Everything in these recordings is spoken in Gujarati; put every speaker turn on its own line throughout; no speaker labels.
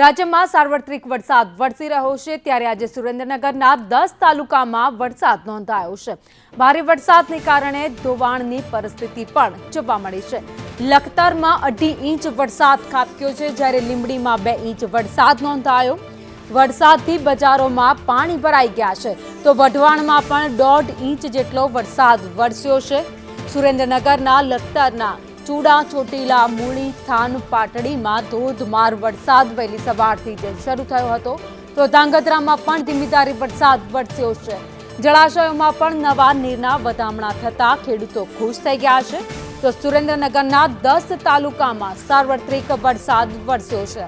રાજ્યમાં સાર્વત્રિક વરસાદ વરસી રહ્યો છે. ત્યારે આજે સુરેન્દ્રનગરના દસ તાલુકામાં વરસાદ નોંધાયો છે. ભારે વરસાદને કારણે ધોવાણની પરિસ્થિતિ પણ જોવા મળી છે. લખતરમાં અઢી ઇંચ વરસાદ ખાબક્યો છે. જ્યારે લીંબડીમાં બે ઇંચ વરસાદ નોંધાયો. વરસાદથી બજારોમાં પાણી ભરાઈ ગયા છે. તો વઢવાણમાં પણ દોઢ ઇંચ જેટલો વરસાદ વરસ્યો છે. સુરેન્દ્રનગરના લખતરના ચૂડા, ચોટીલા, મૂળી, થાન, પાટડીમાં ધોધમાર વરસાદ. વહેલી સવારથી જ શરૂ થયો હતો. તો ધાંગધ્રામાં પણ ધીમીધારી વરસાદ વરસ્યો છે. જળાશયોમાં પણ નવા નીરના વધામણા થતા ખેડૂતો ખુશ થઈ ગયા છે. તો સુરેન્દ્રનગરના દસ તાલુકામાં સાર્વત્રિક વરસાદ વરસ્યો છે.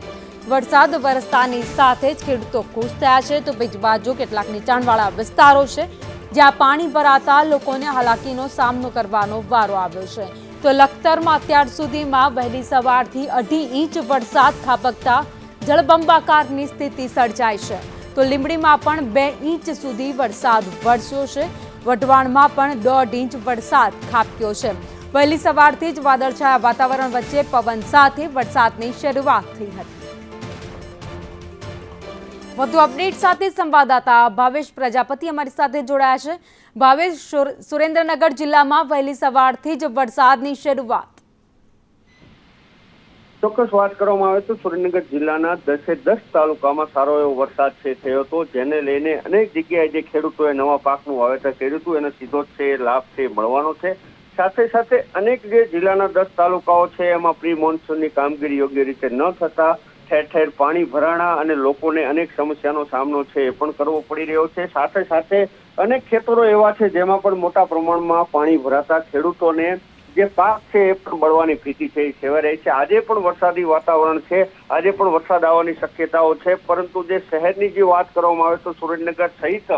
વરસાદ વરસતાની સાથે જ ખેડૂતો ખુશ થયા છે. તો બીજી બાજુ કેટલાક નીચાણવાળા વિસ્તારો છે, જ્યાં પાણી ભરાતા લોકોને હાલાકીનો સામનો કરવાનો વારો આવ્યો છે. તો લખતરમાં અત્યાર સુધીમાં વહેલી સવારથી અઢી ઇંચ વરસાદ ખાબકતા જળબંબાકારની સ્થિતિ સર્જાઈ છે. તો લીંબડીમાં પણ બે ઇંચ સુધી વરસાદ વરસ્યો છે. વઢવાણમાં પણ દોઢ ઇંચ વરસાદ ખાબક્યો છે. વહેલી સવારથી જ વાદળછાયા વાતાવરણ વચ્ચે પવન સાથે વરસાદની શરૂઆત થઈ હતી. વધુ અપડેટ સાથે સંવાદદાતા ભાવેશ પ્રજાપતિ અમારી સાથે જોડાયા છે. ભાવેશ સુરેન્દ્રનગર જિલ્લામાં વહેલી સવારથી જ વરસાદની શરૂઆત.
ચોક્કસ વાત કરવામાં આવે તો સુરેન્દ્રનગર જિલ્લાના દસે દસ તાલુકામાં સારો એવો વરસાદ છે, થયો હતો, જેને લઈને અનેક જગ્યાએ જે ખેડૂતોએ નવા પાકનું વાવેતર કર્યું હતું, એનો સીધો છે, લાભ છે, મળવાનો છે. સાથે સાથે અનેક જે જિલ્લાના દસ તાલુકાઓ છે, એમાં પ્રી મોન્સૂનની કામગીરી યોગ્ય રીતે ન થતા ઠેર ઠેર પાણી ભરાણા અને લોકોને અનેક સમસ્યાનો સામનો છે એ પણ કરવો પડી રહ્યો છે. સાથે સાથે અનેક ખેતરો એવા છે જેમાં પણ મોટા પ્રમાણમાં પાણી ભરાતા ખેડૂતોને જે પાક છે એ પણ બળવાની ભીતિ છે, એ સેવાઈ રહી છે. આજે પણ વરસાદી વાતાવરણ છે. આજે પણ વરસાદ આવવાની શક્યતાઓ છે. પરંતુ જે શહેરની જે વાત કરવામાં આવે તો સુરેન્દ્રનગર સહિત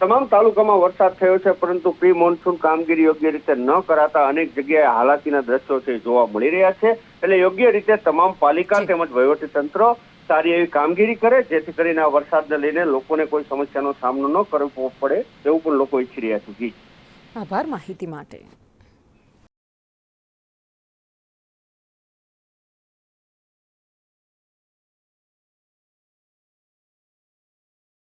તમામ તાલુકામાં વરસાદ થયો છે પરંતુ પ્રી મોન્સૂન કામગીરી યોગ્ય રીતે ન કરાતા અનેક જગ્યાએ હાલાકીના દ્રશ્યો છે જોવા મળી રહ્યા છે. એટલે યોગ્ય રીતે તમામ પાલિકા તેમજ વહીવટી તંત્ર સારી એવી કામગીરી કરે જેથી કરીને આ વરસાદને લઈને લોકોને કોઈ સમસ્યાનો સામનો ન કરવો પડે તેવું પણ લોકો ઈચ્છી રહ્યા છે. જી.
આભાર માહિતી માટે.